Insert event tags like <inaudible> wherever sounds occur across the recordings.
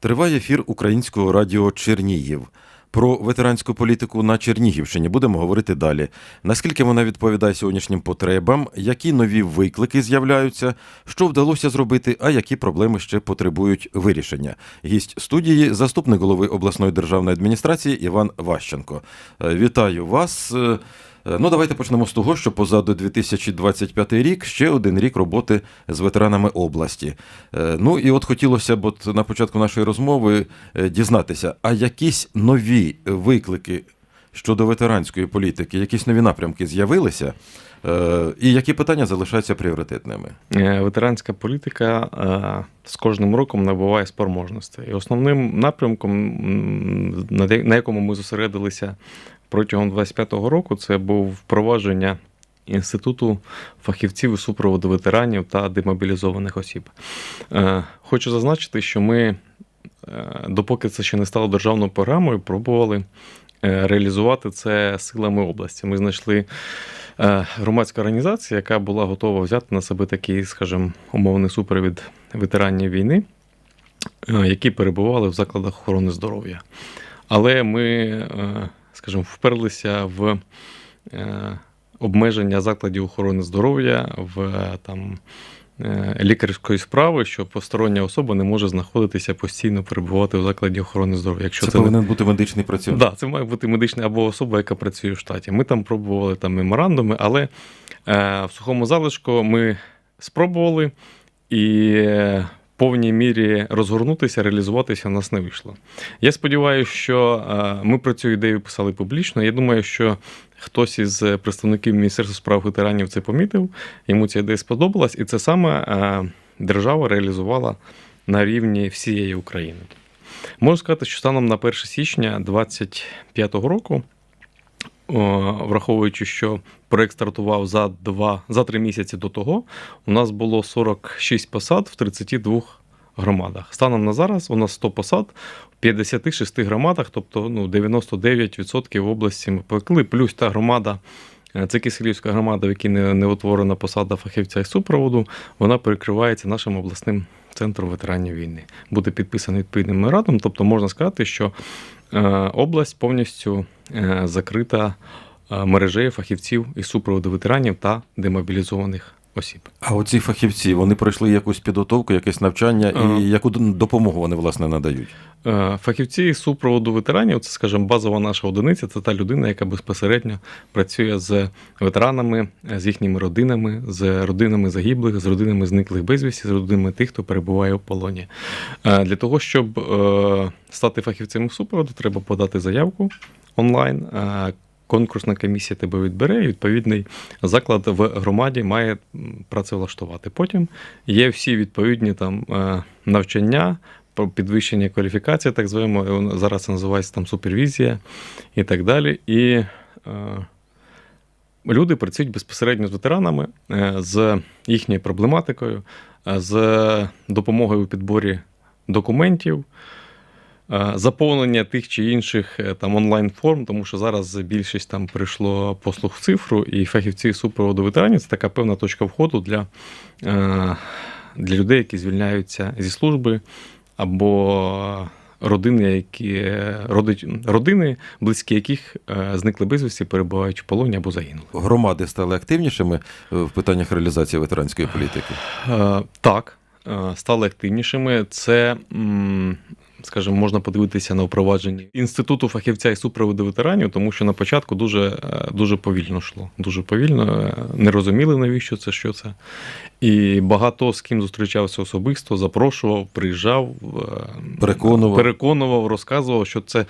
Триває ефір українського радіо Чернігів. Про ветеранську політику на Чернігівщині будемо говорити далі. Наскільки вона відповідає сьогоднішнім потребам, які нові виклики з'являються, що вдалося зробити, а які проблеми ще потребують вирішення. Гість студії, заступник голови обласної державної адміністрації Іван Ващенко. Е, Вітаю вас. Е, Ну, давайте почнемо з того, що позаду 2025 рік ще один рік роботи з ветеранами області. Е, Ну і от хотілося б от на початку нашої розмови е, дізнатися, а якісь нові виклики щодо ветеранської політики, якісь нові напрямки з'явилися, і які питання залишаються пріоритетними? Ветеранська політика з кожним роком набуває спроможності. І основним напрямком, на якому ми зосередилися протягом 25-го року, це був впровадження інституту фахівців і супроводу ветеранів та демобілізованих осіб. Е, Хочу зазначити, що ми, е, допоки це ще не стало державною програмою, пробували е, реалізувати це силами області. Ми знайшли громадська організація, яка була готова взяти на себе такий, скажімо, умовний супровід ветеранів війни, які перебували в закладах охорони здоров'я. Але ми, скажімо, вперлися в е, обмеження закладів охорони здоров'я, в е, там. е, Лікарської справи, що постороння особа не може знаходитися постійно перебувати в закладі охорони здоров'я. Якщо Це, це, не бути медичний працівник. Да, це має бути медична або особа, яка працює в штаті. Ми там пробували там меморандуми, але е, в сухому залишку ми спробували і повній мірі розгорнутися, реалізуватися в нас не вийшло. Я сподіваюся, що е, ми про цю ідею писали публічно. Я думаю, що хтось із представників Міністерства справ ветеранів це помітив, йому ця ідея сподобалась, і це саме е, держава реалізувала на рівні всієї України. Можу сказати, що станом на 1 січня 2025 року, враховуючи, що проект стартував за два, за три місяці до того, у нас було 46 посад в 32 громадах. Станом на зараз у нас 100 посад в 56 громадах, тобто ну, 99% в області ми покрили, плюс та громада. е, Це Киселівська громада, в якій не, не утворена посада фахівця і супроводу, вона перекривається нашим обласним центром ветеранів війни. Буде підписаний відповідним меморандум. Тобто можна сказати, що е, область повністю е, закрита мережею фахівців і супроводу ветеранів та демобілізованих осіб. А оці фахівці вони пройшли якусь підготовку, якесь навчання, і яку допомогу вони власне надають? Е, Фахівці із супроводу ветеранів це, скажімо, базова наша одиниця. Це та людина, яка безпосередньо працює з ветеранами, е, з їхніми родинами, з родинами загиблих, з родинами зниклих безвісті, з родинами тих, хто перебуває у полоні. Е, Для того, щоб е, стати фахівцем супроводу, треба подати заявку онлайн. Конкурсна комісія тебе відбере, і відповідний заклад в громаді має працевлаштувати. Потім є всі відповідні там е, навчання, підвищення кваліфікації, так звемо, зараз це називається там супервізія і так далі. І е, люди працюють безпосередньо з ветеранами, е, з їхньою проблематикою, е, з допомогою у підборі документів. Е, Заповнення тих чи інших е, там онлайн форм, тому що зараз більшість там прийшло послуг в цифру, і фахівці супроводу ветеранів це така певна точка входу для, е, для людей, які звільняються зі служби, або родини, які родини, близькі яких зникли безвісті, перебувають в полоні або загинули. Громади стали активнішими в питаннях реалізації ветеранської політики. Так, стали активнішими. Це, скажімо, можна подивитися на впровадження інституту фахівця і супроводу ветеранів, тому що на початку дуже, е, дуже повільно йшло. Дуже повільно, е, не розуміли, навіщо це, що це. І багато з ким зустрічався особисто, запрошував, приїжджав, е, Переконував. переконував, розказував, що це,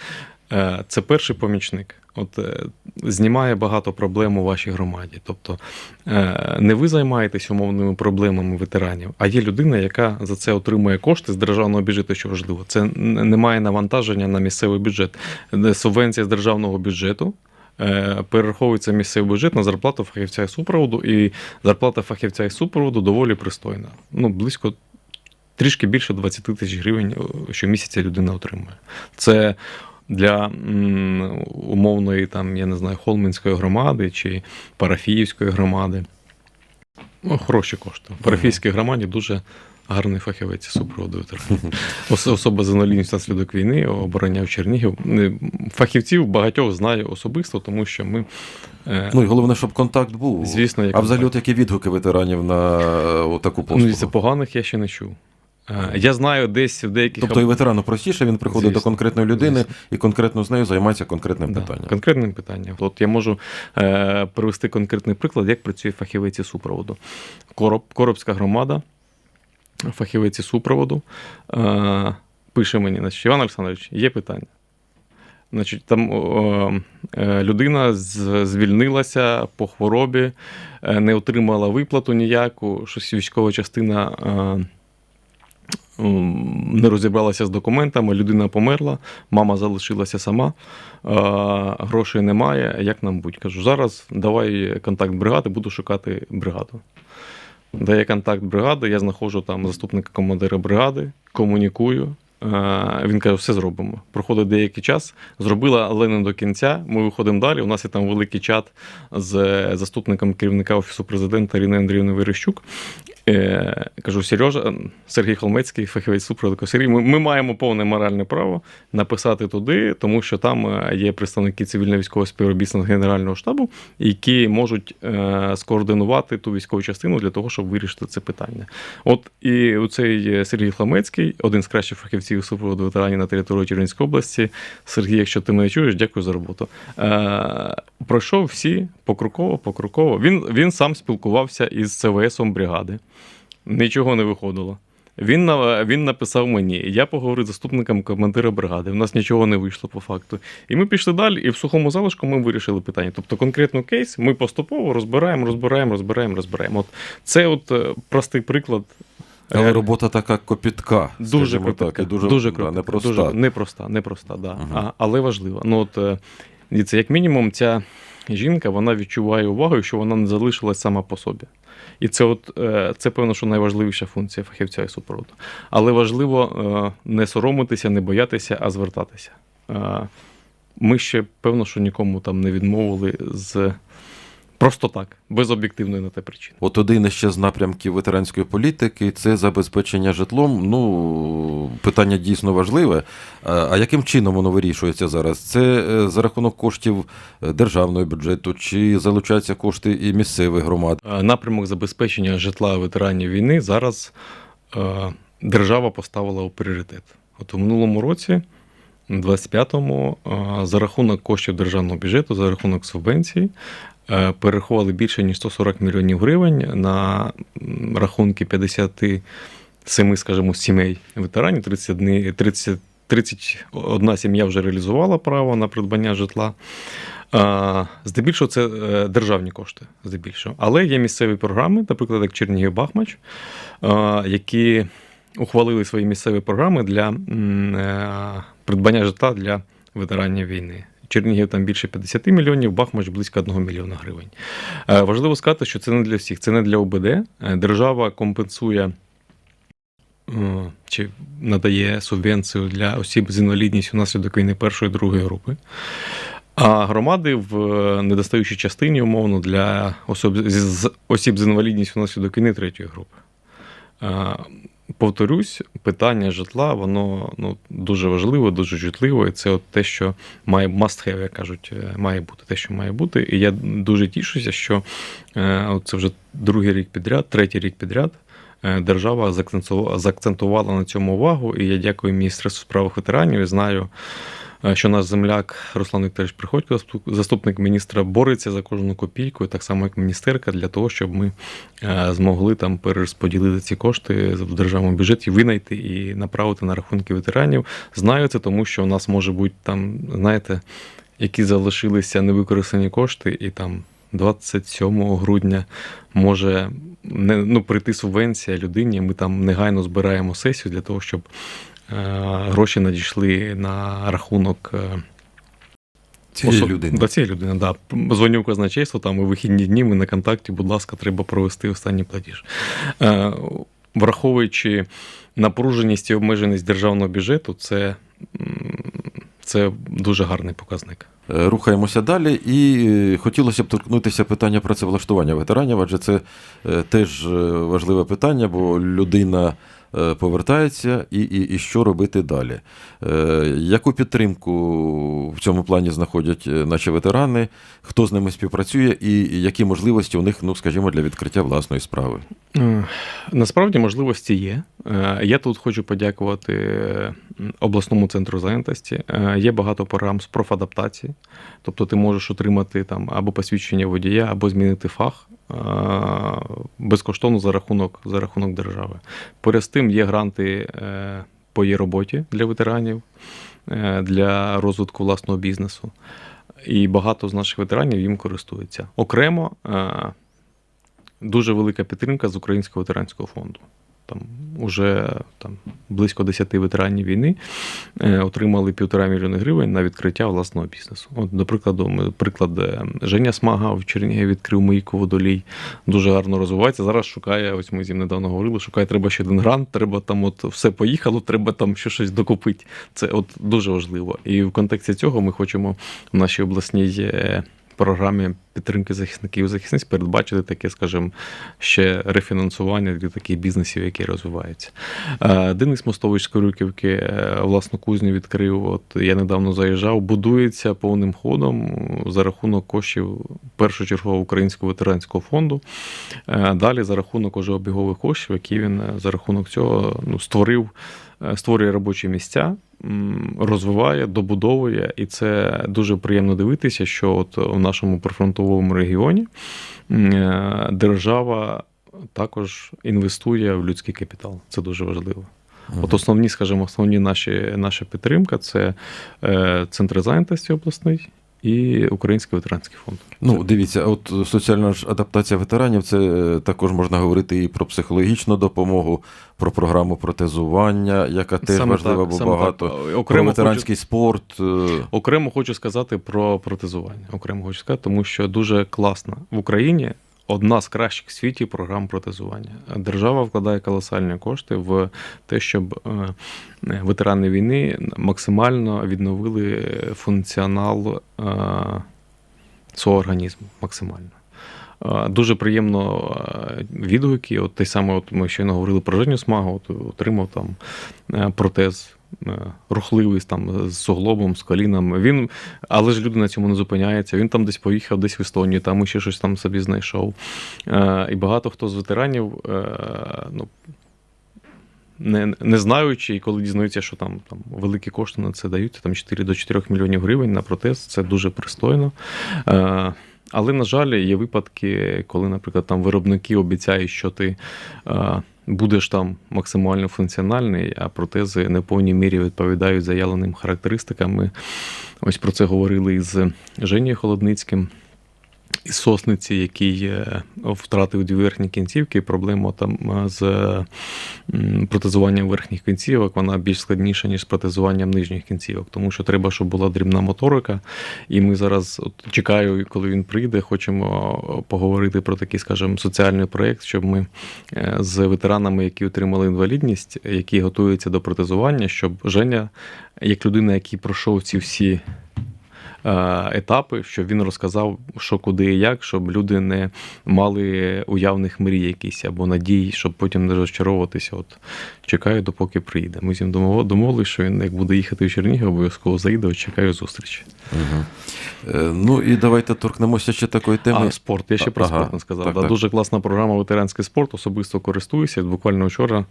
це перший помічник. От е, знімає багато проблем у вашій громаді. Тобто е, не ви займаєтесь умовними проблемами ветеранів, а є людина, яка за це отримує кошти з державного бюджету, що важливо. Це немає навантаження на місцевий бюджет. Е, Субвенція з державного бюджету. е, Перераховується місцевий бюджет на зарплату фахівця і супроводу, і зарплата фахівця і супроводу доволі пристойна. Ну, близько трішки більше 20 тисяч гривень е, щомісяця людина отримує. Це для м, умовної, там, я не знаю, Холмінської громади чи Парафіївської громади. Ну, хороші кошти. В Парафійській громаді дуже гарний фахівець супроводу <laughs> Особа з інвалідністю внаслідок війни обороняв Чернігів. Фахівців багатьох знаю особисто, тому що ми, е, Ну і головне, щоб контакт був. звісно, як А взагалі, от які відгуки ветеранів на е, таку ну, послугу? це поганих я ще не чув. Е, Я знаю десь в деяких Тобто і ветерану простіше, він приходить Звісно, до конкретної людини звісно. і конкретно з нею займається конкретним Да, питанням. Конкретним питанням. От я можу е, привести конкретний приклад, як працює фахівець супроводу. Короб, Коробська громада, фахівець супроводу, е, пише мені, значить, Іван Олександрович, є питання. Значить, там е, людина з- звільнилася по хворобі, е, не отримала виплату ніяку, щось військова частина. Е, не розібралася з документами, людина померла, мама залишилася сама, грошей немає. Як нам будь? Кажу, зараз давай контакт бригади, буду шукати бригаду. Дає контакт бригади, я знаходжу там заступника командира бригади, комунікую. Він каже, все зробимо. Проходить деякий час, зробила, але не до кінця. Ми виходимо далі. У нас є там великий чат з заступником керівника офісу президента Іриною Андріївною Верещук. Е, кажу, Сережа, Сергій Холмецький, фахівець супроводу. Сергій, ми, ми маємо повне моральне право написати туди, тому що там е, є представники цивільно-військового співробітництва Генерального штабу, які можуть е, скоординувати ту військову частину для того, щоб вирішити це питання. От і у цей Сергій Хламецький, один з кращих фахівців супроводу ветеранів на території Чернівської області. Сергій, якщо ти мене чуєш, дякую за роботу. Пройшов всі покроково, покроково. Він, він сам спілкувався із ЦВСом бригади. Нічого не виходило. Він, він написав мені, я поговорив з заступником командира бригади. У нас нічого не вийшло по факту. І ми пішли далі, і в сухому залишку ми вирішили питання. Тобто, конкретно кейс ми поступово розбираємо, розбираємо, розбираємо, розбираємо. От це от е, простий приклад. Але Е, робота така копітка, Дуже кропітка, так, і дуже, дуже да, непроста. Дуже, непроста, непроста, да. Ага. а, але важлива. Ну, от, е, дивіться, як мінімум, ця жінка вона відчуває увагу, що вона не залишилась сама по собі. І це, от, е, це певно, що найважливіша функція фахівця і супроводу. Але важливо е, не соромитися, не боятися, а звертатися. Е, Ми ще, певно, що нікому там не відмовили з просто так, без об'єктивної на те причини. От один іще з напрямків ветеранської політики це забезпечення житлом. Ну, питання дійсно важливе. А яким чином воно вирішується зараз? Це е, за рахунок коштів е, державного бюджету, чи залучаються кошти і місцевих громад? Е, Напрямок забезпечення житла ветеранів війни зараз держава поставила у пріоритет. От у минулому році, 25-му, е, за рахунок коштів державного бюджету, за рахунок субвенцій, перерахували більше ніж 140 мільйонів гривень на рахунки 57, скажімо, сімей ветеранів. 31, 30, 31 сім'я вже реалізувала право на придбання житла. Здебільшого це е, державні кошти, здебільшого. Але є місцеві програми, наприклад, як Чернігів Бахмач, які ухвалили свої місцеві програми для е, придбання житла для ветеранів війни. Чернігів там більше 50 мільйонів, Бахмач близько 1 мільйона гривень. Е, Важливо сказати, що це не для всіх, це не для ОБД. Е, Держава компенсує е, чи надає субвенцію для осіб з інвалідністю внаслідок війни першої другої групи. А громади в недостаючій частині, умовно, для особ, з осіб з інвалідністю внаслідок війни третьої групи. Повторюсь, питання житла, воно ну, дуже важливе, дуже чутливе. Це от те, що має must have, як кажуть, е, має бути те, що має бути. І я дуже тішуся, що е, от це вже другий рік підряд, третій рік підряд. е, Держава заакцентувала, на цьому увагу, і я дякую Міністерству справах ветеранів і знаю, що наш земляк Руслан Вікторович Приходько, заступник міністра, бореться за кожну копійку, так само як міністерка, для того, щоб ми е, змогли там перерозподілити ці кошти в державному бюджеті, винайти і направити на рахунки ветеранів. Знаю це, тому що у нас може бути там, знаєте, які залишилися невикористані кошти, і там 27 грудня може не, ну, прийти субвенція людині. Ми там негайно збираємо сесію для того, щоб е, гроші надійшли на рахунок. е, Цієї Особ- людини. До цієї людини, да. Дзвоню в казначейство, там у вихідні дні ми на контакті, будь ласка, треба провести останній платіж. Е, враховуючи напруженість і обмеженість державного бюджету, це, це дуже гарний показник. Е, Рухаємося далі, і е, хотілося б торкнутися питання працевлаштування ветеранів, адже це е, теж е, важливе питання, бо людина е, повертається, і, і, і що робити далі. Е, Яку підтримку в цьому плані знаходять е, наші ветерани, хто з ними співпрацює, і які можливості у них, ну скажімо, для відкриття власної справи? Е, Насправді можливості є. Е, Я тут хочу подякувати обласному центру зайнятості. Е, Є багато програм з профадаптації, тобто ти можеш отримати там або посвідчення водія, або змінити фах е, безкоштовно за рахунок, за рахунок держави. Поряд з тим є гранти е, по її роботі для ветеранів е, для розвитку власного бізнесу. І багато з наших ветеранів їм користуються. Окремо е, дуже велика підтримка з Українського ветеранського фонду. Там уже там, близько 10 ветеранів війни е, отримали півтора мільйони гривень на відкриття власного бізнесу. От, до прикладу, ми, приклад, Женя Смага в Чернігові відкрив мийку водолій, дуже гарно розвивається. Зараз шукає, ось ми з ним недавно говорили, шукає, треба ще один грант, треба там от все поїхало, треба там ще щось докупити. Це от дуже важливо. І в контексті цього ми хочемо в нашій обласній е, програмі підтримки захисників захисниць передбачити таке, скажімо, ще рефінансування для таких бізнесів, які розвиваються. Е, Денис Мостович з Корюківки е, власну кузню відкрив. От я недавно заїжджав, будується повним ходом за рахунок коштів першочергового українського ветеранського фонду. Е, Далі за рахунок уже обігових коштів, які він за рахунок цього ну, створив, створює робочі місця. Розвиває, добудовує, і це дуже приємно дивитися, що от в нашому прифронтовому регіоні е, держава також інвестує в людський капітал. Це дуже важливо. От основні, скажімо, основні наші наша підтримка це е, центр зайнятості обласний і Український ветеранський фонд. Ну, дивіться, от соціальна ж адаптація ветеранів, це е, також можна говорити і про психологічну допомогу, про програму протезування, яка теж Саме важлива, так, бо саме багато. так. Про Окремо ветеранський спорт. е, Окремо хочу сказати про протезування. Окремо хочу сказати, тому що дуже класно в Україні. Одна з кращих в світі програм протезування. Держава вкладає колосальні кошти в те, щоб е, е, ветерани війни максимально відновили функціонал цього свого організму. Максимально. Дуже приємно відгуки. От той саме, от ми щойно говорили про Женю Смагу, от отримав там е, протез е, рухливий там з суглобом, з коліном. Він, але ж люди на цьому не зупиняються. Він там десь поїхав, десь в Естонію, там ще щось там собі знайшов. Е, І багато хто з ветеранів, е, ну. Не, не знаючи, і коли дізнаються, що там, там великі кошти на це дають, там 4 до 4 мільйонів гривень на протез, це дуже пристойно. Е, але, на жаль, є випадки, коли, наприклад, там виробники обіцяють, що ти е, будеш там максимально функціональний, а протези не в повній мірі відповідають заявленим характеристикам. Ми ось про це говорили із Женією Холодницьким. Сосниці, який е, втратив дві верхні кінцівки, проблема там е, з протезуванням верхніх кінцівок, вона більш складніша, ніж з протезуванням нижніх кінцівок, тому що треба, щоб була дрібна моторика. І ми зараз от, чекаю, коли він прийде, хочемо поговорити про такий, скажімо, соціальний проєкт, щоб ми е, з ветеранами, які отримали інвалідність, які готуються до протезування, щоб Женя, як людина, який пройшов ці всі е, етапи, щоб він розказав, що куди і як, щоб люди не мали уявних мрій якісь або надій, щоб потім не розчаровуватися. От чекаю, допоки приїде. Ми з ним домов- домовились, що він як буде їхати в Чернігів, обов'язково заїде, от чекаю зустрічі. Угу. Ну і давайте торкнемося ще такої теми. А, спорт. Я ще про Ага, спорт не сказав. так, да, так. Дуже класна програма ветеранський спорт. Особисто користуюся. Буквально вчора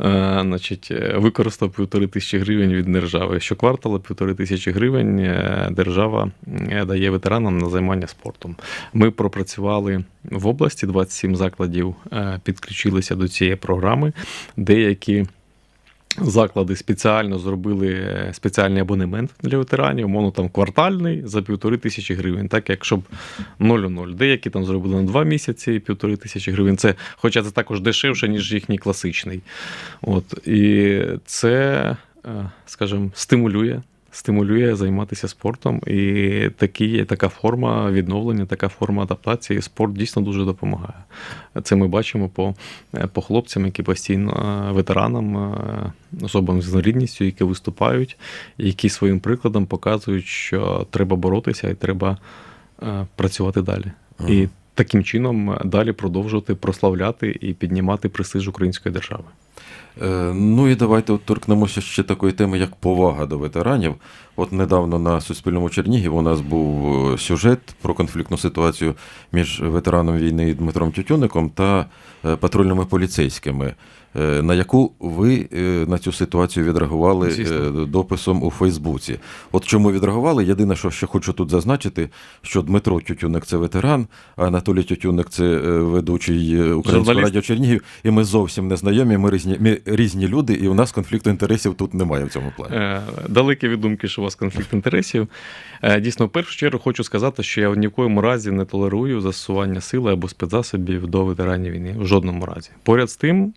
е, значить, е, використав півтори тисячі гривень від держави. Щоквартала півтори тисячі гривень е, держава е, дає ветеранам на займання спортом. Ми пропрацювали в області 27 закладів, е, підключилися до цієї програми. Деякі. Заклади спеціально зробили е, спеціальний абонемент для ветеранів, моно там квартальний за півтори тисячі гривень, так як щоб 0,0. Деякі там зробили на два місяці півтори тисячі гривень. Це, хоча це також дешевше, ніж їхній класичний. От, і це, скажімо, стимулює. Стимулює займатися спортом, і такі, така форма відновлення, така форма адаптації. Спорт дійсно дуже допомагає. Це ми бачимо по, е, по хлопцям, які постійно е, ветеранам, е, особам з інвалідністю, які виступають, які своїм прикладом показують, що треба боротися і треба е, працювати далі. Ага. І таким чином далі продовжувати прославляти і піднімати престиж української держави. Е, Ну і давайте торкнемося ще такої теми, як повага до ветеранів. От недавно на Суспільному Чернігів у нас був е, сюжет про конфліктну ситуацію між ветераном війни Дмитром Тютюником та е, патрульними поліцейськими. Е, На яку ви е, на цю ситуацію відреагували Звісно. е, дописом у Фейсбуці? От чому відреагували? Єдине, що ще хочу тут зазначити, що Дмитро Тютюник це ветеран, а Анатолій Тютюник це ведучий Українського радіо Чернігів, і ми зовсім не знайомі. Ми різні, ми різні люди, і у нас конфлікту інтересів тут немає в цьому плані. Далекі від думки, що у вас конфлікт інтересів. Дійсно, в першу чергу хочу сказати, що я ні в коєму разі не толерую застосування сили або спецзасобів до ветеранів війни. В жодному разі. Поряд з тим,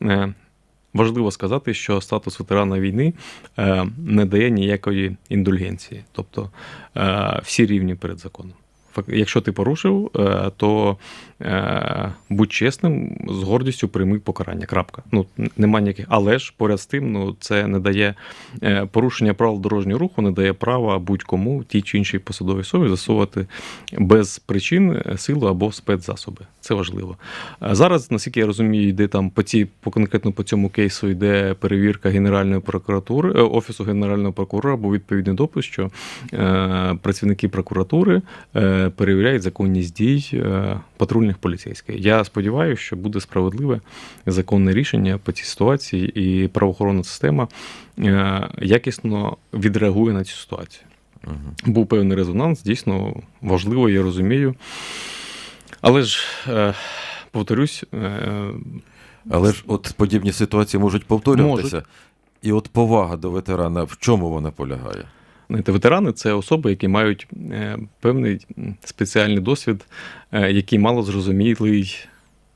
важливо сказати, що статус ветерана війни е, не дає ніякої індульгенції, тобто е, всі рівні перед законом. Якщо ти порушив, е, то е, будь чесним, з гордістю прийми покарання. Крапка. Ну, нема ніяких. Але ж поряд з тим, ну це не дає е, порушення правил дорожнього руху, не дає права будь-кому тій чи іншій посадовій особі засовувати без причин силу або спецзасоби. Це важливо. Зараз, наскільки я розумію, йде там по ці по конкретно по цьому кейсу йде перевірка Генеральної прокуратури, офісу Генерального прокурора, був відповідний допис, що працівники прокуратури перевіряють законність дій е, патрульних поліцейських. Я сподіваюся, що буде справедливе законне рішення по цій ситуації, і правоохоронна система е, якісно відреагує на цю ситуацію. Мгм. Був певний резонанс, дійсно важливо, я розумію. Але ж, е, повторюсь, Але ж от подібні ситуації можуть повторюватися. І от повага до ветерана, в чому вона полягає? Знаєте, ветерани це особи, які мають е, певний спеціальний досвід, е, який мало зрозумілий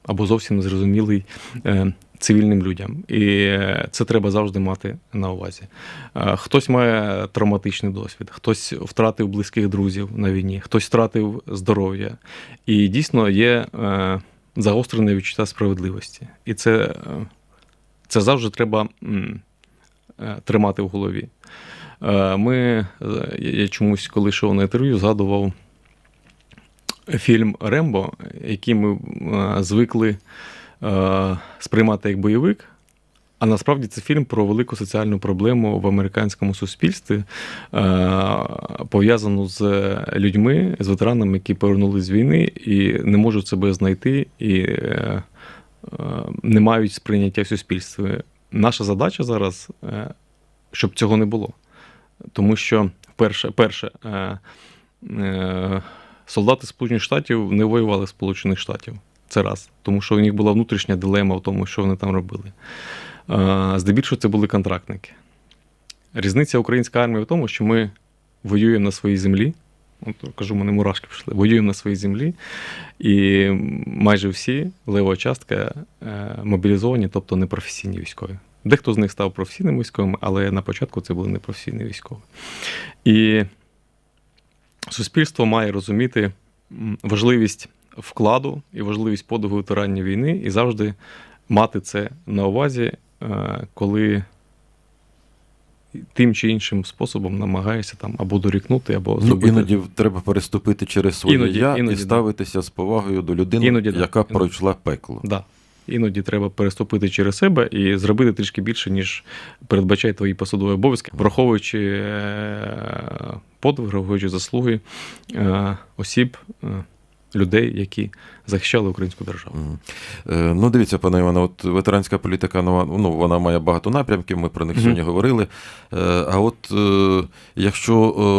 або зовсім не зрозумілий е, цивільним людям. І це треба завжди мати на увазі. Хтось має травматичний досвід, хтось втратив близьких друзів на війні, хтось втратив здоров'я. І дійсно є загострене відчуття справедливості. І це, це завжди треба тримати в голові. Е, Ми, е, я чомусь, коли йшов на інтерв'ю, згадував фільм Рембо, який ми е, звикли сприймати як бойовик. А насправді це фільм про велику соціальну проблему в американському суспільстві, пов'язану з людьми, з ветеранами, які повернулись з війни і не можуть себе знайти і не мають сприйняття в суспільстві. Наша задача зараз, щоб цього не було. Тому що, перше, перше е, е, солдати Сполучених Штатів не воювали Сполучених Штатів. Це раз. Тому що у них була внутрішня дилема в тому, що вони там робили. Е, здебільшого це були контрактники. Різниця української армії в тому, що ми воюємо на своїй землі. От кажу, мене мурашки пішли. Воюємо на своїй землі, і майже всі лева частка е, мобілізовані, тобто непрофесійні військові. Дехто з них став професійними військовими, але на початку це були непрофесійні військові. І суспільство має розуміти важливість вкладу і важливість подвигу ветеранів війни і завжди мати це на увазі, е, коли тим чи іншим способом намагаєшся там або дорікнути, або Ну, зробити. іноді треба переступити через своє Іноді, я іноді, і да. ставитися з повагою до людини, Іноді, яка Іноді. пройшла пекло. Да. Іноді треба переступити через себе і зробити трішки більше, ніж передбачає твої посадові обов'язки, враховуючи е, подвиг, враховуючи заслуги е, осіб, е, людей, які захищали українську державу. Е, Ну, дивіться, пане Іване, от ветеранська політика, ну, вона має багато напрямків, ми про них Мгм. сьогодні говорили. А от якщо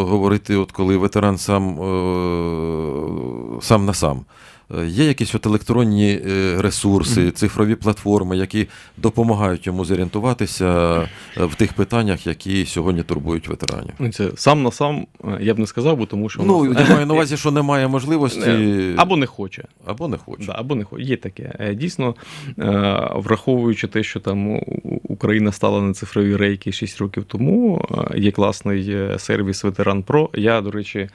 говорити, от коли ветеран сам, сам на сам, є якісь от електронні е, ресурси, цифрові платформи, які допомагають йому зорієнтуватися е, в тих питаннях, які сьогодні турбують ветеранів? Ну, Це сам на сам е, я б не сказав, бо тому що Ну, нас- я маю на увазі, що немає можливості Е, або не хоче. або не хоче. Да, або не хоче. Є таке. Е, Дійсно, е, враховуючи те, що там Україна стала на цифрові рейки 6 років тому, е, є класний е, сервіс Ветеран Про. Я, до речі, е,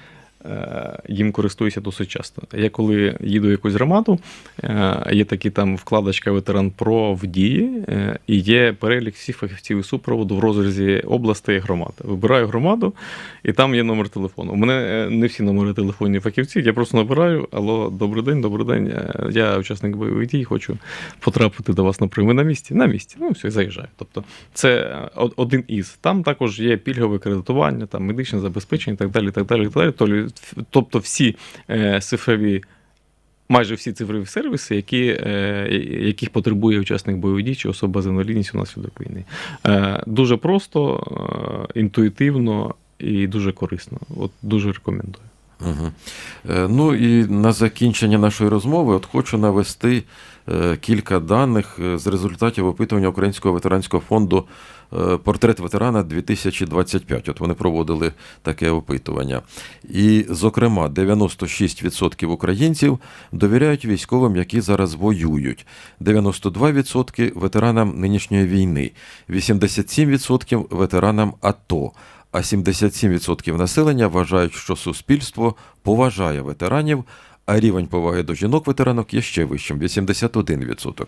їм користуюся досить часто. Я коли їду в якусь громаду, е, є такі там вкладочка Ветеран Про в дії, е, і є перелік всіх фахівців і супроводу в розрізі областей і громад. Вибираю громаду, і там є номер телефону. У мене е, не всі номери телефонів фахівців, я просто набираю. Алло, добрий день, добрий день. е, Я учасник бойових дій, хочу потрапити до вас на прийми на місці. На місці. Ну, все, заїжджаю. Тобто, це е, один із. Там також є пільгове кредитування, там медичне забезпечення і так далі. так далі, так далі. Тобто всі е, цифрові. Майже всі цифрові сервіси, які, е, яких потребує учасник бойових дій чи особа з інвалідністю внаслідок війни. Е, дуже просто, інтуїтивно і дуже корисно. От дуже рекомендую. Угу. Ну і на закінчення нашої розмови от хочу навести кілька даних е, з результатів опитування Українського ветеранського фонду е, Портрет ветерана 2025. От вони проводили таке опитування. І, зокрема, 96% українців довіряють військовим, які зараз воюють, 92% ветеранам нинішньої війни, 87% ветеранам АТО. А 77% населення вважають, що суспільство поважає ветеранів, а рівень поваги до жінок-ветеранок є ще вищим 81%.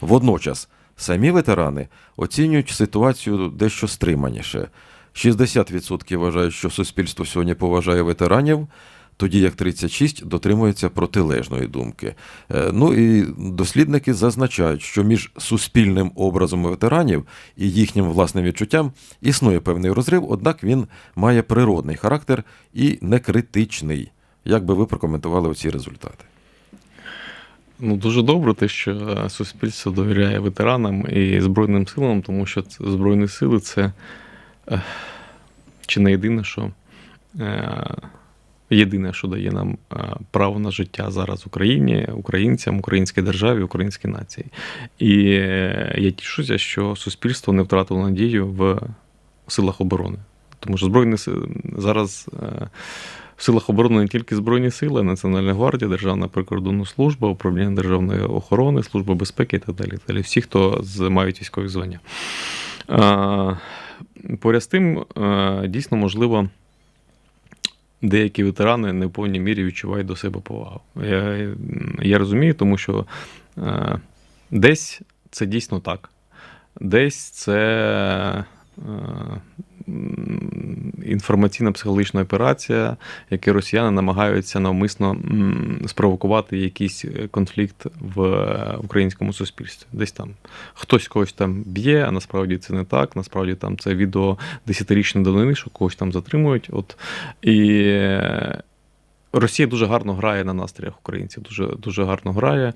Водночас самі ветерани оцінюють ситуацію дещо стриманіше. 60% вважають, що суспільство сьогодні поважає ветеранів, тоді як 36 дотримується протилежної думки. Е, Ну і дослідники зазначають, що між суспільним образом ветеранів і їхнім власним відчуттям існує певний розрив, однак він має природний характер і не критичний. Як би ви прокоментували оці результати? Ну, дуже добре, те, що е, суспільство довіряє ветеранам і Збройним силам, тому що Збройні сили це е, чи не єдине, що е, єдине, що дає нам право на життя зараз Україні, українцям, українській державі, українській нації. І я тішуся, що суспільство не втратило надію в силах оборони. Тому що Збройні сили зараз. В силах оборони не тільки Збройні сили, Національна гвардія, Державна прикордонна служба, управління державної охорони, служба безпеки і так далі. так далі. Всі, хто мають військові звання. Поряд з тим, дійсно, можливо, деякі ветерани не в повній мірі відчувають до себе повагу. Я, я розумію, тому що десь це дійсно так. Десь це. М, Інформаційна психологічна операція, яку росіяни намагаються навмисно спровокувати якийсь е, конфлікт в е, українському суспільстві. Десь там хтось когось там б'є, а насправді це не так. Насправді там це відео десятирічної давнини, що когось там затримують. От і е, Росія дуже гарно грає на настріях українців, дуже дуже гарно грає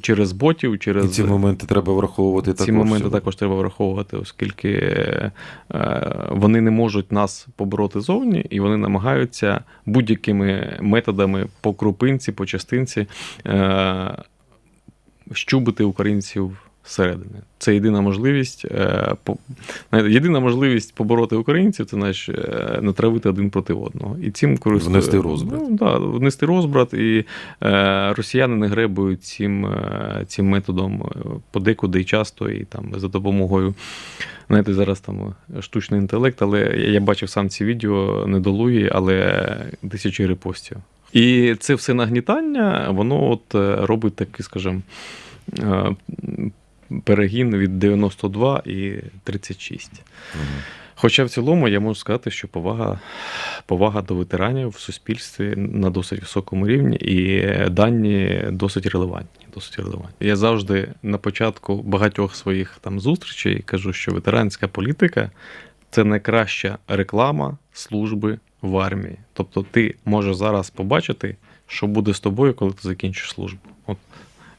через ботів, І через ці моменти треба враховувати ці також. моменти також треба враховувати, оскільки е, вони не можуть нас побороти зовні, і вони намагаються будь-якими методами по крупинці, по частинці е, щубити українців зсередини. Це єдина можливість. е, по- Єдина можливість побороти українців це знаєш, е, натравити один проти одного. І цим користує- Внести розбрат. Ну, да, внести розбрат, і е, росіяни не гребують цим, е, цим методом подекуди і часто, і там за допомогою. Знаєте, зараз там штучний інтелект, але я бачив сам ці відео недолугі, але тисячі репостів. І це все нагнітання, воно от робить такий, скажімо, перегін від 92 і 36. Мгм. Хоча в цілому я можу сказати, що повага, повага до ветеранів в суспільстві на досить високому рівні, і дані досить релевантні. Досить релевантні. Я завжди на початку багатьох своїх там зустрічей кажу, що ветеранська політика це найкраща реклама служби в армії. Тобто, ти можеш зараз побачити, що буде з тобою, коли ти закінчиш службу.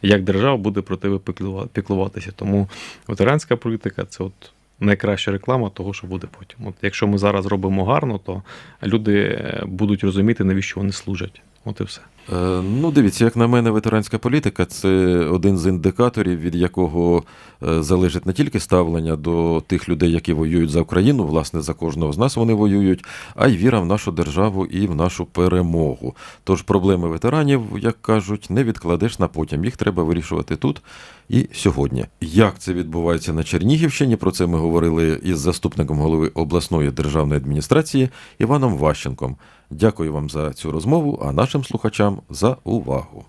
Як держава буде про тебе піклува- піклуватися. Тому ветеранська політика це от найкраща реклама того, що буде потім. От якщо ми зараз робимо гарно, то люди е, будуть розуміти, навіщо вони служать. От і все. Е, Ну, дивіться, як на мене, ветеранська політика це один з індикаторів, від якого е, залежить не тільки ставлення до тих людей, які воюють за Україну, власне, за кожного з нас вони воюють, а й віра в нашу державу і в нашу перемогу. Тож проблеми ветеранів, як кажуть, не відкладеш на потім. Їх треба вирішувати тут і сьогодні. Як це відбувається на Чернігівщині? Про це ми говорили із заступником голови обласної державної адміністрації Іваном Ващенком. Дякую вам за цю розмову, а нашим слухачам за увагу.